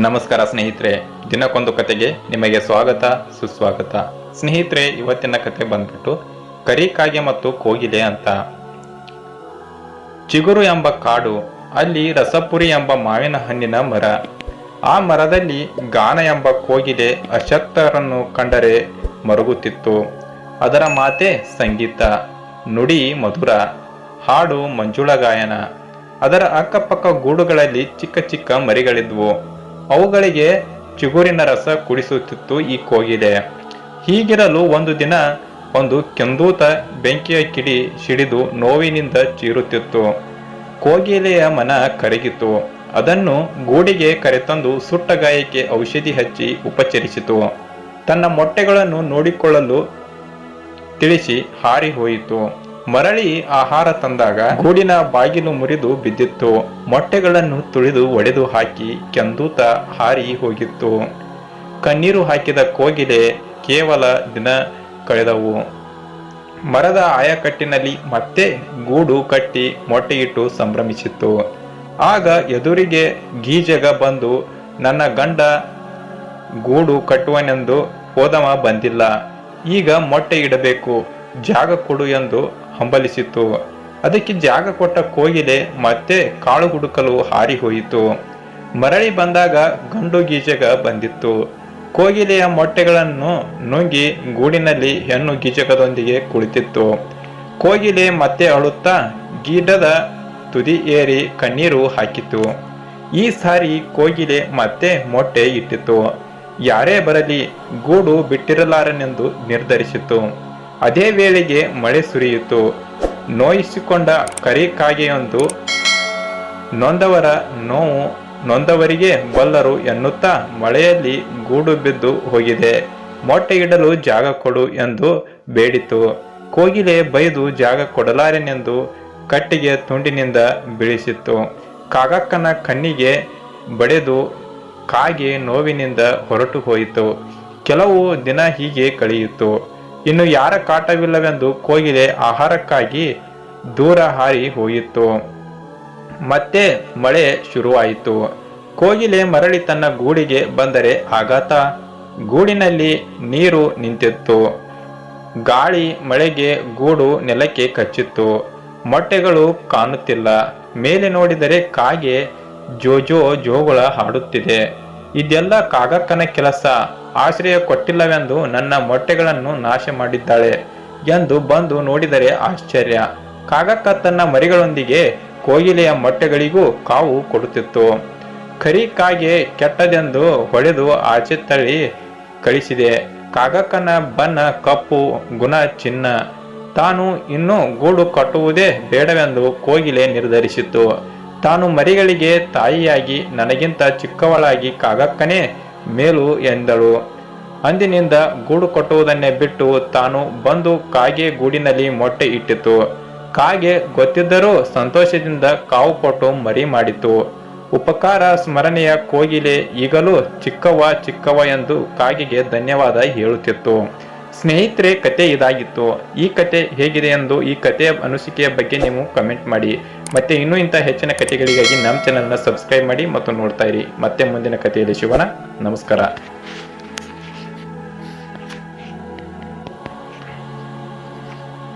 ನಮಸ್ಕಾರ ಸ್ನೇಹಿತರೆ, ದಿನಕ್ಕೊಂದು ಕತೆಗೆ ನಿಮಗೆ ಸ್ವಾಗತ, ಸುಸ್ವಾಗತ. ಸ್ನೇಹಿತರೆ, ಇವತ್ತಿನ ಕತೆ ಬಂದ್ಬಿಟ್ಟು ಕರಿಕಾಗೆ ಮತ್ತು ಕೋಗಿಲೆ ಅಂತ. ಚಿಗುರು ಎಂಬ ಕಾಡು, ಅಲ್ಲಿ ರಸಪುರಿ ಎಂಬ ಮಾವಿನ ಹಣ್ಣಿನ ಮರ. ಆ ಮರದಲ್ಲಿ ಗಾನ ಎಂಬ ಕೋಗಿಲೆ ಅಶಕ್ತರನ್ನು ಕಂಡರೆ ಮರುಗುತ್ತಿತ್ತು. ಅದರ ಮಾತೆ ಸಂಗೀತ, ನುಡಿ ಮಧುರ, ಹಾಡು ಮಂಜುಳ ಗಾಯನ ಅದರ ಅಕ್ಕಪಕ್ಕ ಗೂಡುಗಳಲ್ಲಿ ಚಿಕ್ಕ ಚಿಕ್ಕ ಮರಿಗಳಿದ್ವು. ಅವುಗಳಿಗೆ ಚಿಗುರಿನ ರಸ ಕುಡಿಸುತ್ತಿತ್ತು ಈ ಕೋಗಿಲೆ. ಹೀಗಿರಲು ಒಂದು ದಿನ ಒಂದು ಕೆಂದೂತ ಬೆಂಕಿಯ ಕಿಡಿ ಸಿಡಿದು ನೋವಿನಿಂದ ಚೀರುತ್ತಿತ್ತು. ಕೋಗಿಲೆಯ ಮನ ಕರಗಿತು. ಅದನ್ನು ಗೂಡಿಗೆ ಕರೆತಂದು ಸುಟ್ಟ ಗಾಯಕ್ಕೆ ಔಷಧಿ ಹಚ್ಚಿ ಉಪಚರಿಸಿತು. ತನ್ನ ಮೊಟ್ಟೆಗಳನ್ನು ನೋಡಿಕೊಳ್ಳಲು ತಿಳಿಸಿ ಹಾರಿ ಹೋಯಿತು. ಮರಳಿ ಆಹಾರ ತಂದಾಗ ಗೂಡಿನ ಬಾಗಿಲು ಮುರಿದು ಬಿದ್ದಿತ್ತು. ಮೊಟ್ಟೆಗಳನ್ನು ತುಳಿದು ಒಡೆದು ಹಾಕಿ ಕೆಂದೂತ ಹಾರಿ ಹೋಗಿತ್ತು. ಕಣ್ಣೀರು ಹಾಕಿದ ಕೋಗಿಲೆ ಕೇವಲ ದಿನ ಕಳೆದವು. ಮರದ ಆಯಕಟ್ಟಿನಲ್ಲಿ ಮತ್ತೆ ಗೂಡು ಕಟ್ಟಿ ಮೊಟ್ಟೆಯಿಟ್ಟು ಸಂಭ್ರಮಿಸಿತ್ತು. ಆಗ ಎದುರಿಗೆ ಗೀಜಗ ಬಂದು, ನನ್ನ ಗಂಡ ಗೂಡು ಕಟ್ಟುವನೆಂದು ಹೋದವ ಬಂದಿಲ್ಲ. ಈಗ ಮೊಟ್ಟೆ ಇಡಬೇಕು ಜಾಗ ಕೊಡು ಎಂದು ಹಂಬಲಿಸಿತು. ಅದಕ್ಕೆ ಜಾಗ ಕೊಟ್ಟ ಕೋಗಿಲೆ ಮತ್ತೆ ಕಾಳು ಹುಡುಕಲು ಹಾರಿ ಹೋಯಿತು. ಮರಳಿ ಬಂದಾಗ ಗಂಡು ಗೀಜಗ ಬಂದಿತ್ತು. ಕೋಗಿಲೆಯ ಮೊಟ್ಟೆಗಳನ್ನು ನುಂಗಿ ಗೂಡಿನಲ್ಲಿ ಹೆಣ್ಣು ಗೀಜಕದೊಂದಿಗೆ ಕುಳಿತಿತ್ತು. ಕೋಗಿಲೆ ಮತ್ತೆ ಅಳುತ್ತಾ ಗೀಡದ ತುದಿ ಏರಿ ಕಣ್ಣೀರು ಹಾಕಿತು. ಈ ಸಾರಿ ಕೋಗಿಲೆ ಮತ್ತೆ ಮೊಟ್ಟೆ ಇಟ್ಟಿತು. ಯಾರೇ ಬರಲಿ ಗೂಡು ಬಿಟ್ಟಿರಲಾರನೆಂದು ನಿರ್ಧರಿಸಿತು. ಅದೇ ವೇಳೆಗೆ ಮಳೆ ಸುರಿಯಿತು. ನೋಯಿಸಿಕೊಂಡ ಕರಿ ಕಾಗೆಯೊಂದು ನೊಂದವರ ನೋವು ನೊಂದವರಿಗೆ ಬಲ್ಲರು ಎನ್ನುತ್ತಾ ಮಳೆಯಲ್ಲಿ ಗೂಡು ಬಿದ್ದು ಹೋಗಿದೆ. ಮೊಟ್ಟೆ ಇಡಲು ಜಾಗ ಕೊಡು ಎಂದು ಬೇಡಿತು. ಕೋಗಿಲೆ ಬೈದು ಜಾಗ ಕೊಡಲಾರೆನೆಂದು ಕಟ್ಟಿಗೆ ತುಂಡಿನಿಂದ ಬೀಳಿಸಿತ್ತು. ಕಾಗಕ್ಕನ ಕಣ್ಣಿಗೆ ಬಡೆದು ಕಾಗೆ ನೋವಿನಿಂದ ಹೊರಟು ಹೋಯಿತು. ಕೆಲವು ದಿನ ಹೀಗೆ ಕಳೆಯಿತು. ಇನ್ನು ಯಾರ ಕಾಟವಿಲ್ಲವೆಂದು ಕೋಗಿಲೆ ಆಹಾರಕ್ಕಾಗಿ ದೂರ ಹಾರಿ ಹೋಯಿತು. ಮತ್ತೆ ಮಳೆ ಶುರುವಾಯಿತು. ಕೋಗಿಲೆ ಮರಳಿ ತನ್ನ ಗೂಡಿಗೆ ಬಂದರೆ ಆಘಾತ. ಗೂಡಿನಲ್ಲಿ ನೀರು ನಿಂತಿತ್ತು. ಗಾಳಿ ಮಳೆಗೆ ಗೂಡು ನೆಲಕ್ಕೆ ಕಚ್ಚಿತ್ತು. ಮೊಟ್ಟೆಗಳು ಕಾಣುತ್ತಿಲ್ಲ. ಮೇಲೆ ನೋಡಿದರೆ ಕಾಗೆ ಜೋಜೋ ಜೋಗುಳ ಹಾಡುತ್ತಿದೆ. ಇದೆಲ್ಲ ಕಾಗಕ್ಕನ ಕೆಲಸ. ಆಶ್ರಯ ಕೊಟ್ಟಿಲ್ಲವೆಂದು ನನ್ನ ಮೊಟ್ಟೆಗಳನ್ನು ನಾಶ ಮಾಡಿದ್ದಾಳೆ ಎಂದು ಬಂದು ನೋಡಿದರೆ ಆಶ್ಚರ್ಯ. ಕಾಗಕ್ಕ ತನ್ನ ಮರಿಗಳೊಂದಿಗೆ ಕೋಗಿಲೆಯ ಮೊಟ್ಟೆಗಳಿಗೂ ಕಾವು ಕೊಡುತ್ತಿತ್ತು. ಕರಿ ಕಾಗೆ ಕೆಟ್ಟದೆಂದು ಹೊಡೆದು ಆಚೆ ತಳ್ಳಿ ಕಳಿಸಿದೆ. ಕಾಗಕ್ಕನ ಬಣ್ಣ, ಕಪ್ಪು, ಗುಣ, ಚಿನ್ನ. ತಾನು ಇನ್ನೂ ಗೂಡು ಕಟ್ಟುವುದೇ ಬೇಡವೆಂದು ಕೋಗಿಲೆ ನಿರ್ಧರಿಸಿತು ತಾನು ಮರಿಗಳಿಗೆ ತಾಯಿಯಾಗಿ ನನಗಿಂತ ಚಿಕ್ಕವಳಾಗಿ ಕಾಗಕ್ಕನೇ? ಮೇಲು ಎಂದಳು. ಅಂದಿನಿಂದ ಗೂಡು ಕಟ್ಟುವುದನ್ನೇ ಬಿಟ್ಟು ತಾನು ಬಂದು ಕಾಗೆ ಗೂಡಿನಲ್ಲಿ ಮೊಟ್ಟೆ ಇಟ್ಟಿತು. ಕಾಗೆ ಗೊತ್ತಿದ್ದರೂ ಸಂತೋಷದಿಂದ ಕಾವು ಕೊಟ್ಟು ಮರಿ ಮಾಡಿತು. ಉಪಕಾರ ಸ್ಮರಣೆಯ ಕೋಗಿಲೆ ಈಗಲೂ ಚಿಕ್ಕವ ಚಿಕ್ಕವ ಎಂದು ಕಾಗೆಗೆ ಧನ್ಯವಾದ ಹೇಳುತ್ತಿತ್ತು. ಸ್ನೇಹಿತರೆ, ಕತೆ ಇದಾಗಿತ್ತು. ಈ ಕತೆ ಹೇಗಿದೆ ಎಂದು ಈ ಕತೆಯ ಅನಿಸಿಕೆಯ ಬಗ್ಗೆ ನೀವು ಕಮೆಂಟ್ ಮಾಡಿ. ಮತ್ತೆ ಇನ್ನೂ ಇಂಥ ಹೆಚ್ಚಿನ ಕತೆಗಳಿಗಾಗಿ ನಮ್ಮ ಚಾನಲ್ನ ಸಬ್ಸ್ಕ್ರೈಬ್ ಮಾಡಿ ಮತ್ತು ನೋಡ್ತಾ ಇರಿ. ಮತ್ತೆ ಮುಂದಿನ ಕಥೆಯಲ್ಲಿ ಶಿವನ ನಮಸ್ಕಾರ.